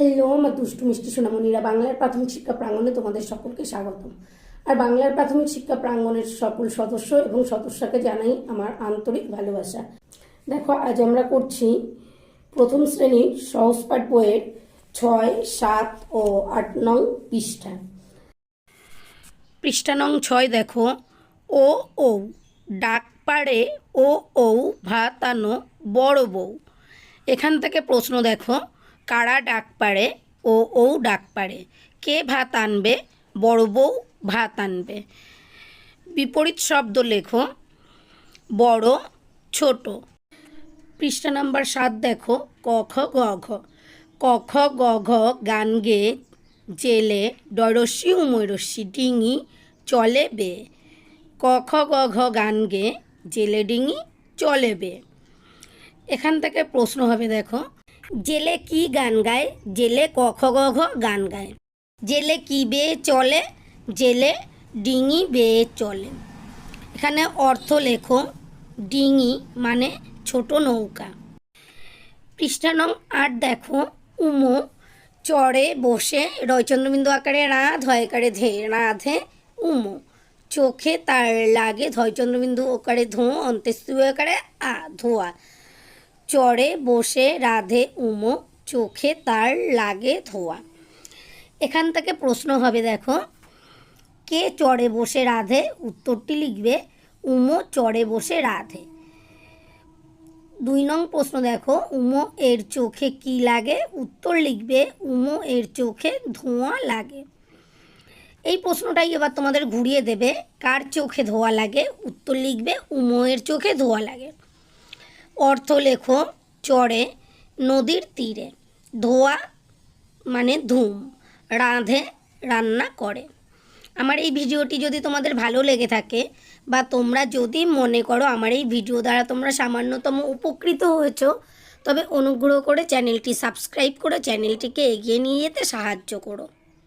Hello আমার দুষ্টু মিষ্টি সোনামণিরা, বাংলার প্রাথমিক শিক্ষা প্রাঙ্গণে তোমাদের সকলকে স্বাগতম। আর বাংলার প্রাথমিক শিক্ষা প্রাঙ্গণের সকল সদস্য এবং সদস্যকে জানাই আমার আন্তরিক ভালোবাসা। দেখো, আজ আমরা করছি প্রথম শ্রেণির সহজপাঠ বইয়ের ছয়, সাত ও আট নং পৃষ্ঠা। পৃষ্ঠা নং ছয় দেখো, ও ও ডাক পাড়ে ও ও ভাতানো বড় বউ। এখান থেকে প্রশ্ন দেখো কারা ডাক পাড়ে ও ও ডাক পাড়ে? কে ভাত আনবে? বড় বউ ভাত আনবে। বিপরীত শব্দ লেখো, বড়, ছোট। পৃষ্ঠা নাম্বার সাত দেখো, ক, খ, গ, ঘ। ক, খ, গ, ঘ, গান গেয়ে জেলে ডরস্যি উমৈরস্যি ডিঙি, চলে বে। ক, খ, গ, ঘ, গান গেয়ে জেলে, ডিঙি, চলে বে। এখান থেকে প্রশ্ন হবে দেখো জেলে কি গান গায়? জেলে ক খ গ ঘ গান গায়। জেলে কি বেয়ে চলে? জেলে ডিঙি বেয়ে চলে। এখানে অর্থ লেখো। ডিঙি মানে ছোট নৌকা। পৃষ্ঠা আট দেখো। উমো, চড়ে, বসে, রয়চন্দ্রবিন্দু আকারে রাধ হয় আকারে ধে, রাধে, উমো। চোখে তার লাগে ধয়চন্দ্রবিন্দু ওকারে ধো অন্ত্যেস্তু আকারে আ, ধোয়া। চড়ে, বসে, রাধে, উমো, চোখে তার লাগে ধোয়া। এখান থেকে প্রশ্ন হবে, দেখো, কে চড়ে, বসে, রাধে? উত্তরটি লিখবে, উমো চড়ে, বসে, রাধে। দুই নং প্রশ্ন দেখো, উমো এর চোখে কি লাগে? উত্তর লিখবে, উমো এর চোখে ধোঁয়া লাগে। এই প্রশ্নটাই এবার তোমাদের ঘুরিয়ে দেবে, কার চোখে ধোয়া লাগে? উত্তর লিখবে, উমো এর চোখে ধোয়া লাগে। অর্থ লেখো চড়ে নদীর তীরে, ধোয়া মানে ধুম, রাঁধে, রান্না করে। আমার এই ভিডিওটি যদি তোমাদের ভালো লেগে থাকে বা তোমরা যদি মনে করো আমার এই ভিডিও দ্বারা তোমরা সামান্যতম উপকৃত হয়েছো, তবে অনুগ্রহ করে চ্যানেলটি সাবস্ক্রাইব করে চ্যানেলটিকে এগিয়ে নিয়ে যেতে সাহায্য করো।